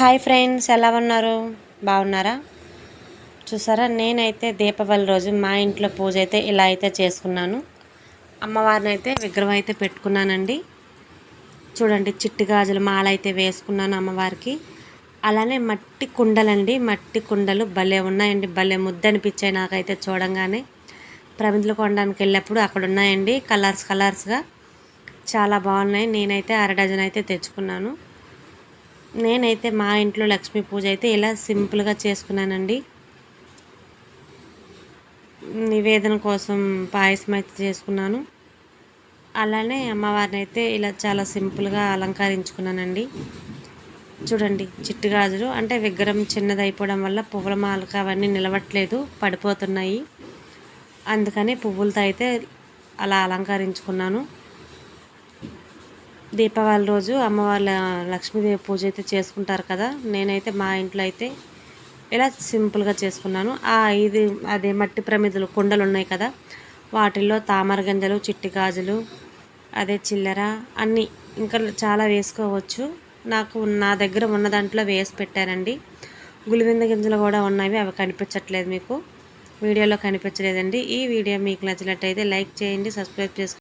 Hi friends ఎలా ఉన్నారు? బాగున్నారా? చూసారా నేనైతే దీపావళి రోజు మా ఇంట్లో పూజ అయితే ఇలా అయితే చేసుకున్నాను. అమ్మవారిని అయితే విగ్రహం అయితే పెట్టుకున్నానండి. చూడండి చిట్టి గాజులు మాల అయితే వేసుకున్నాను అమ్మవారికి. అలానే మట్టి కుండలండి మట్టి కుండలు భలే ఉన్నాయండి భలే ముద్ద అనిపించాయి నాకైతే చూడంగానే. ప్రమిదలు కొనడానికి వెళ్ళినప్పుడు అక్కడ ఉన్నాయండి కలర్స్ కలర్స్గా. చాలా బాగున్నాయి నేనైతే అర డజన్ అయితే తెచ్చుకున్నాను. నేనైతే మా ఇంట్లో లక్ష్మీ పూజ అయితే ఇలా సింపుల్గా చేసుకున్నానండి. నివేదన కోసం పాయసం అయితే చేసుకున్నాను. అలానే అమ్మవారిని అయితే ఇలా చాలా సింపుల్గా అలంకరించుకున్నానండి. చూడండి చిట్టుగాజులు అంటే విగ్రహం చిన్నది అయిపోవడం వల్ల పువ్వుల మాలక అవన్నీ నిలవట్లేదు పడిపోతున్నాయి. అందుకని పువ్వులతో అయితే అలా అలంకరించుకున్నాను. దీపావళి రోజు అమ్మవాళ్ళ లక్ష్మీదేవి పూజ అయితే చేసుకుంటారు కదా. నేనైతే మా ఇంట్లో అయితే ఇలా సింపుల్గా చేసుకున్నాను. ఆ ఐదు అదే మట్టి ప్రమిదలు కుండలు ఉన్నాయి కదా. వాటిల్లో తామర గింజలు చిట్టి గాజులు అదే చిల్లర అన్నీ ఇంకా చాలా వేసుకోవచ్చు. నాకు నా దగ్గర ఉన్న దాంట్లో వేసి పెట్టానండి. గులివింద గింజలు కూడా ఉన్నవి అవి కనిపించట్లేదు మీకు. వీడియోలో కనిపించలేదండి. ఈ వీడియో మీకు నచ్చినట్టయితే లైక్ చేయండి సబ్స్క్రైబ్ చేసుకోండి.